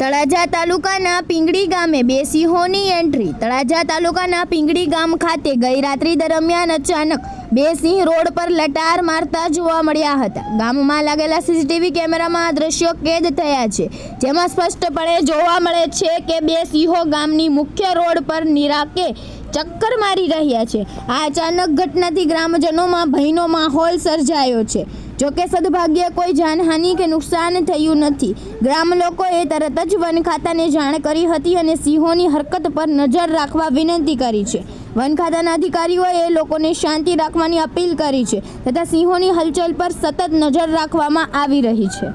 તળાજા તાલુકાના પિંગડી ગામે બે સિંહોની એન્ટ્રી. તળાજા તાલુકાના પિંગડી ગામ ખાતે ગઈ રાત્રિ દરમિયાન અચાનક બે સિંહ રોડ પર લટાર મારતા જોવા મળ્યા હતા. ગામમાં લાગેલા સીસીટીવી કેમેરામાં આ દ્રશ્યો કેદ થયા છે. જેમાં સ્પષ્ટપણે જોવા મળે છે કે બે સિંહો ગામની મુખ્ય રોડ પર નિરાકે ચક્કર મારી રહ્યા છે. આ અચાનક ઘટનાથી ગ્રામજનોમાં ભયનો માહોલ સર્જાયો છે. જોકે સદભાગ્યે કોઈ જાનહાનિ કે નુકસાન થયું નથી. ગ્રામ લોકોએ તરત જ વન ખાતાને જાણ કરી હતી અને સિંહોની હરકત પર નજર રાખવા વિનંતી કરી છે. વન ખાતાના અધિકારીઓએ લોકોને શાંતિ રાખવાની અપીલ કરી છે તથા સિંહોની હલચલ પર સતત નજર રાખવામાં આવી રહી છે.